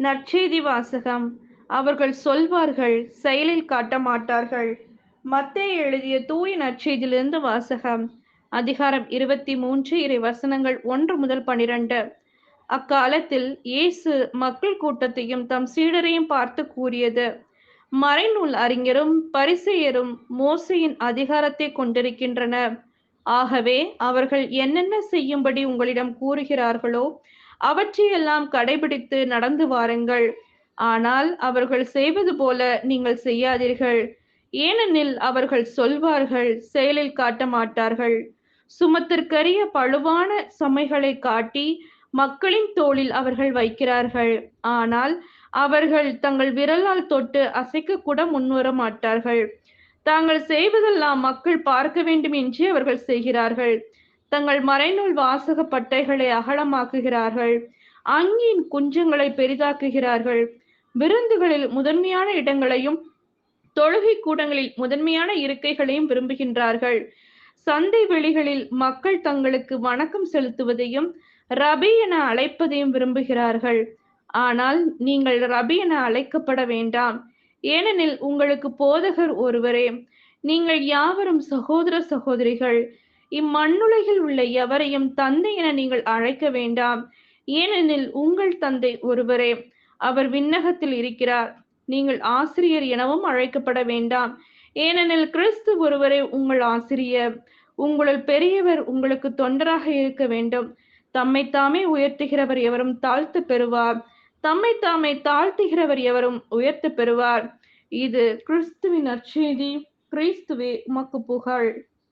நற்செய்தி வாசகம் அவர்கள் சொல்வார்கள் செயலில் காட்ட மாட்டார்கள். மத்தே எழுதிய தூய நற்செய்தியிலிருந்து வாசகம். அதிகாரம் இருபத்தி மூன்று இறை வசனங்கள் ஒன்று முதல் பனிரெண்டு. அக்காலத்தில் இயேசு மக்கள் கூட்டத்தையும் தம் சீடரையும் பார்த்து கூறியது மறைநூல் அறிஞரும் பரிசெயரும் மோசையின் அதிகாரத்தை கொண்டிருக்கின்றனர். ஆகவே அவர்கள் என்னென்ன செய்யும்படி உங்களிடம் கூறுகிறார்களோ அவற்றையெல்லாம் கடைபிடித்து நடந்து வாருங்கள். ஆனால் அவர்கள் செய்வது போல நீங்கள் செய்யாதீர்கள். ஏனெனில் அவர்கள் சொல்வார்கள் செயலில் காட்ட மாட்டார்கள். சுமத்திற்கரிய பழுவான சுமைகளை காட்டி மக்களின் தோளில் அவர்கள் வைக்கிறார்கள். ஆனால் அவர்கள் தங்கள் விரலால் தொட்டு அசைக்க கூட முன்வர மாட்டார்கள். தாங்கள் செய்வதெல்லாம் மக்கள் பார்க்க வேண்டும் என்றே அவர்கள் செய்கிறார்கள். தங்கள் மறைநூல் வாசக பட்டைகளை அகலமாக்குகிறார்கள். அங்கியின் குஞ்சங்களை பெரிதாக்குகிறார்கள். விருந்துகளில் முதன்மையான இடங்களையும் தொழுகை கூடங்களில் முதன்மையான இருக்கைகளையும் விரும்புகின்றார்கள். சந்தை வெளிகளில் மக்கள் தங்களுக்கு வணக்கம் செலுத்துவதையும் ரபி என அழைப்பதையும் விரும்புகிறார்கள். ஆனால் நீங்கள் ரபி என அழைக்கப்பட வேண்டாம். ஏனெனில் உங்களுக்கு போதகர் ஒருவரே. நீங்கள் யாவரும் சகோதர சகோதரிகள். இம்மண்ணுலகில் உள்ள எவரையும் தந்தை என நீங்கள் அழைக்க வேண்டாம். ஏனெனில் உங்கள் தந்தை ஒருவரே. அவர் விண்ணகத்தில் இருக்கிறார். நீங்கள் ஆசிரியர் எனவும் அழைக்கப்பட வேண்டாம். ஏனெனில் கிறிஸ்து ஒருவரே உங்கள் ஆசிரியர். உங்களுள் பெரியவர் உங்களுக்கு தொண்டராக இருக்க வேண்டும். தம்மை தாமே உயர்த்துகிறவர் எவரும் தாழ்த்து பெறுவார். தம்மை தாமே தாழ்த்துகிறவர் எவரும் உயர்த்த பெறுவார். இது கிறிஸ்துவின் நற்செய்தி. கிறிஸ்துவே உமக்கு புகழ்.